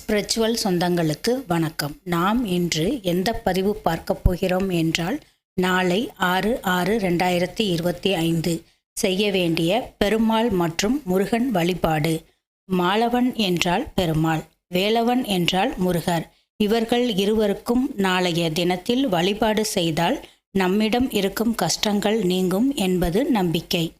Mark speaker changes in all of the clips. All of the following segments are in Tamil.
Speaker 1: ஸ்பிரிச்சுவல் சொந்தங்களுக்கு வணக்கம். நாம் இன்று எந்த பதிவு பார்க்க போகிறோம் என்றால் நாளை ஆறு ஆறு ரெண்டாயிரத்தி இருபத்தி ஐந்து. செய்ய வேண்டிய பெருமாள் மற்றும் முருகன் வழிபாடு. மாலவன் என்றால் பெருமாள் வேலவன் என்றால் முருகர். இவர்கள் இருவருக்கும் நாளைய தினத்தில் வழிபாடு செய்தால் நம்மிடம் இருக்கும் கஷ்டங்கள் நீங்கும் என்பது நம்பிக்கை.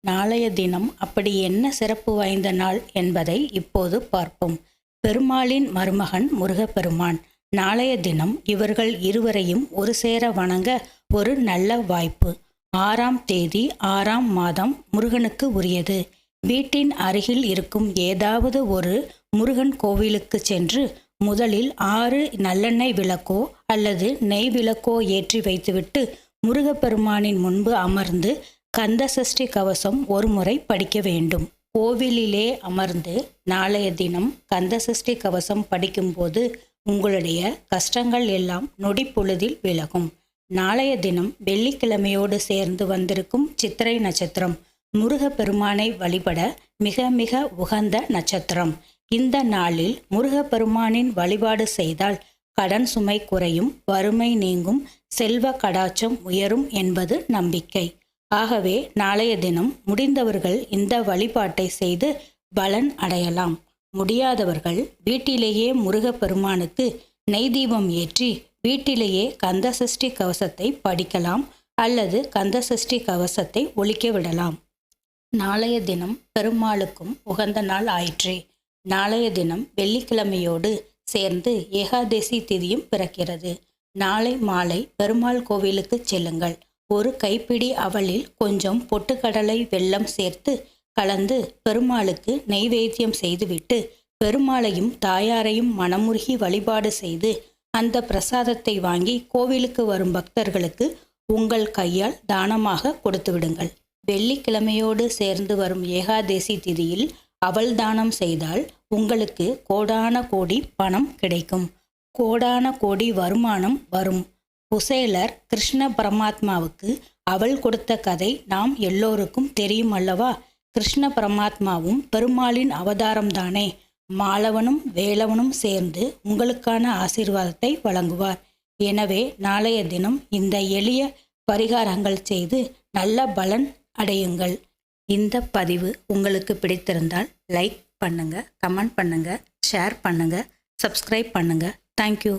Speaker 1: நாளைய தினம் அப்படி என்ன சிறப்பு வாய்ந்த நாள் என்பதை இப்போது பார்ப்போம். பெருமாளின் மருமகன் முருகப்பெருமான். நாளைய தினம் இவர்கள் இருவரையும் ஒரு சேர வணங்க ஒரு நல்ல வாய்ப்பு. ஆறாம் தேதி ஆறாம் மாதம் முருகனுக்கு உரியது. வீட்டின் அருகில் இருக்கும் ஏதாவது ஒரு முருகன் கோவிலுக்கு சென்று முதலில் ஆறு நல்லெண்ணெய் விளக்கோ அல்லது நெய் விளக்கோ ஏற்றி வைத்துவிட்டு முருகப்பெருமானின் முன்பு அமர்ந்து கந்த சஷ்டி கவசம் ஒரு முறை படிக்க வேண்டும். கோவிலிலே அமர்ந்து நாளைய தினம் கந்தசஷ்டி கவசம் படிக்கும்போது உங்களுடைய கஷ்டங்கள் எல்லாம் நொடி பொழுதில் விலகும். நாளைய தினம் வெள்ளிக்கிழமையோடு சேர்ந்து வந்திருக்கும் சித்திரை நட்சத்திரம் முருகப்பெருமானை வழிபட மிக மிக உகந்த நட்சத்திரம். இந்த நாளில் முருகப்பெருமானின் வழிபாடு செய்தால் கடன் சுமை குறையும் வறுமை நீங்கும் செல்வ கடாச்சம் உயரும் என்பது நம்பிக்கை. ஆகவே நாளைய தினம் முடிந்தவர்கள் இந்த வழிபாட்டை செய்து பலன் அடையலாம். முடியாதவர்கள் வீட்டிலேயே முருகப்பெருமானுக்கு நெய் தீபம் ஏற்றி வீட்டிலேயே கந்தசஷ்டி கவசத்தை படிக்கலாம் அல்லது கந்தசஷ்டி கவசத்தை ஒழிக்க விடலாம். நாளைய தினம் பெருமாளுக்கும் உகந்த நாள் ஆயிற்றே. நாளைய தினம் வெள்ளிக்கிழமையோடு சேர்ந்து ஏகாதசி திதியும் பிறக்கிறது. நாளை மாலை பெருமாள் கோவிலுக்கு செல்லுங்கள். ஒரு கைப்பிடி அவளில் கொஞ்சம் பொட்டுக்கடலை வெல்லம் சேர்த்து கலந்து பெருமாளுக்கு நெய்வேத்தியம் செய்துவிட்டு பெருமாளையும் தாயாரையும் மனமுருகி வழிபாடு செய்து அந்த பிரசாதத்தை வாங்கி கோவிலுக்கு வரும் பக்தர்களுக்கு உங்கள் கையால் தானமாக கொடுத்து விடுங்கள். வெள்ளிக்கிழமையோடு சேர்ந்து வரும் ஏகாதேசி திதியில் அவள் தானம் செய்தால் உங்களுக்கு கோடான கோடி பணம் கிடைக்கும். கோடான கோடி வருமானம் வரும். குசேலர் கிருஷ்ண பரமாத்மாவுக்கு அவள் கொடுத்த கதை நாம் எல்லோருக்கும் தெரியும் அல்லவா கிருஷ்ண பரமாத்மாவும் பெருமாளின் அவதாரம்தானே. மாலவனும் வேலவனும் சேர்ந்து உங்களுக்கான ஆசீர்வாதத்தை வழங்குவார். எனவே நாளைய தினம் இந்த எளிய பரிகாரங்கள் செய்து நல்ல பலன் அடையுங்கள். இந்த பதிவு உங்களுக்கு பிடித்திருந்தால் லைக் பண்ணுங்க கமெண்ட் பண்ணுங்க ஷேர் பண்ணுங்க சப்ஸ்கிரைப் பண்ணுங்க. தேங்க்யூ.